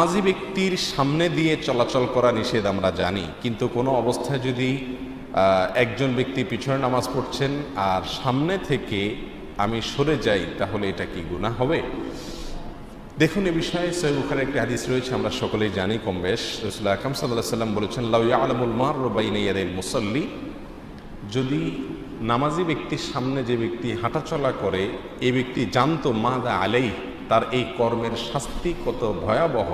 নামাজি ব্যক্তির সামনে দিয়ে চলাচল করা নিষেধ আমরা জানি। কিন্তু কোনো অবস্থায় যদি একজন ব্যক্তি পিছনে নামাজ পড়ছেন আর সামনে থেকে আমি সরে যাই, তাহলে এটা কি গুনাহ হবে? দেখুন, এ বিষয়ে সৈয়দ বুখারের একটি হাদিস রয়েছে, আমরা সকলেই জানি কম বেশ। রসুল্লাহ আকরম সাল্লাহ সাল্লাম বলেছেন, লাউ আলমুল মার বাইনাইয়াদের মুসল্লি। যদি নামাজি ব্যক্তির সামনে যে ব্যক্তি হাঁটাচলা করে এই ব্যক্তি জানতো মা দা আলাই তার এই কর্মের শাস্তি কত ভয়াবহ?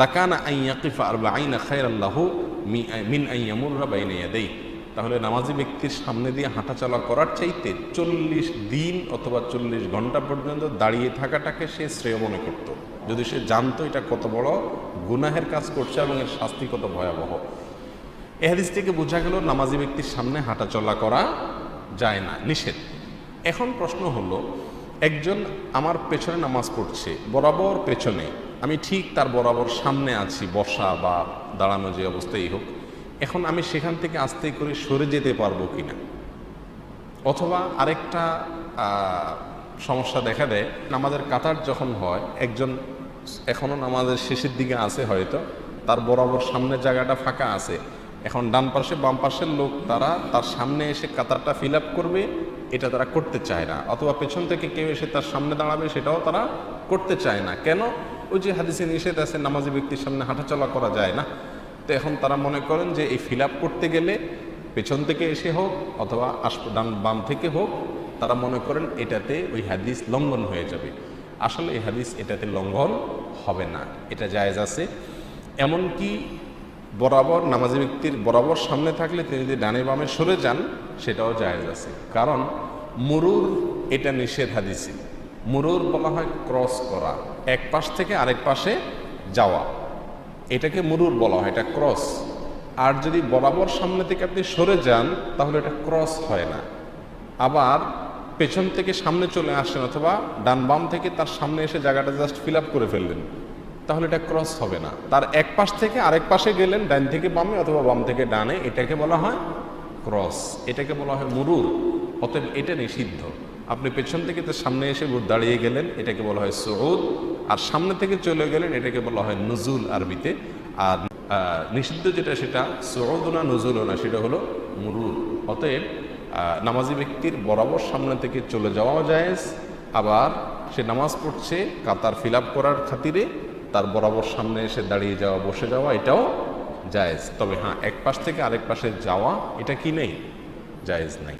লাকানা আইয়াকিফা আর আইনা খায়ের আল্লাহ মিন আইয়ামুররা বাইনাইয়া দেই তাহলে নামাজি ব্যক্তির সামনে দিয়ে হাঁটাচলা করার চাইতে চল্লিশ দিন অথবা চল্লিশ ঘণ্টা পর্যন্ত দাঁড়িয়ে থাকাটাকে সে শ্রেয় মনে করত। যদি সে জানতো এটা কত বড় গুনাহের কাজ করছে এবং এর শাস্তি কত ভয়াবহ। এ হাদিস থেকে বোঝা গেল নামাজি ব্যক্তির সামনে হাঁটাচলা করা যায় না, নিষেধ। এখন প্রশ্ন হলো একজন আমার পেছনে নামাজ পড়ছে, বরাবর পেছনে। আমি ঠিক তার বরাবর সামনে আছি, বসা বা দাঁড়ানো যে অবস্থাই হোক। এখন আমি সেখান থেকে আস্তে করে সরে যেতে পারব কিনা? অথবা আরেকটা সমস্যা দেখা দেয়, নামাজের কাতার যখন হয়, একজন এখনও নামাজের শেষের দিকে আছে হয়তো, তার বরাবর সামনের জায়গাটা ফাঁকা আছে। এখন ডান পাশে বাম পাশের লোক, তারা তার সামনে এসে কাতারটা ফিল করবে এটা তারা করতে চায় না। অথবা পেছন থেকে কেউ এসে তার সামনে দাঁড়াবে, সেটাও তারা করতে চায় না। কেন? ওই যে হাদিসে নিষেধ আছে, নামাজি ব্যক্তির সামনে হাঁটাচলা করা যায় না। তো এখন তারা মনে করেন যে এই ফিল করতে গেলে পেছন থেকে এসে হোক অথবা আস ডান বাম থেকে হোক, তারা মনে করেন এটাতে ওই হাদিস লঙ্ঘন হয়ে যাবে। আসলে এই হাদিস এটাতে লঙ্ঘন হবে না। এটা জায়েজ আছে। এমনকি বরাবর, নামাজি ব্যক্তির বরাবর সামনে থাকলে তিনি যদি ডানে বামে সরে যান, সেটাও জায়েজ আছে। কারণ মুরুর এটা নিষেধ হাদিসে। মুরুর বলা হয় ক্রস করা, এক পাশ থেকে আরেক পাশে যাওয়া। এটাকে মুরুর বলা হয়, এটা ক্রস। আর যদি বরাবর সামনে থেকে আপনি সরে যান, তাহলে এটা ক্রস হয় না। আবার পেছন থেকে সামনে চলে আসেন অথবা ডান বাম থেকে তার সামনে এসে জায়গাটা জাস্ট ফিল আপ করে ফেললেন। তাহলে এটা ক্রস হবে না। তার এক পাশ থেকে আরেক পাশে গেলেন, ডান থেকে বামে অথবা বাম থেকে ডানে, এটাকে বলা হয় ক্রস এটাকে বলা হয় মুরুর। অতএব এটা নিষিদ্ধ। আপনি পেছন থেকে তার সামনে এসে দাঁড়িয়ে গেলেন, এটাকে বলা হয় সৌদ আর সামনে থেকে চলে গেলেন, এটাকে বলা হয় নজুল আরবিতে। আর নিষিদ্ধ যেটা সেটা সৌদ না নজুল না সেটা হলো মুরুর। অতএব নামাজি ব্যক্তির বরাবর সামনে থেকে চলে যাওয়াও জায়েজ। আবার সে নামাজ পড়ছে, কাতার ফিল করার খাতিরে তার বরাবর সামনে এসে দাঁড়িয়ে যাওয়া, বসে যাওয়া, এটাও জায়েজ। তবে হ্যাঁ এক পাশ থেকে আরেক পাশে যাওয়া, এটা কি নেই? জায়েজ নাই।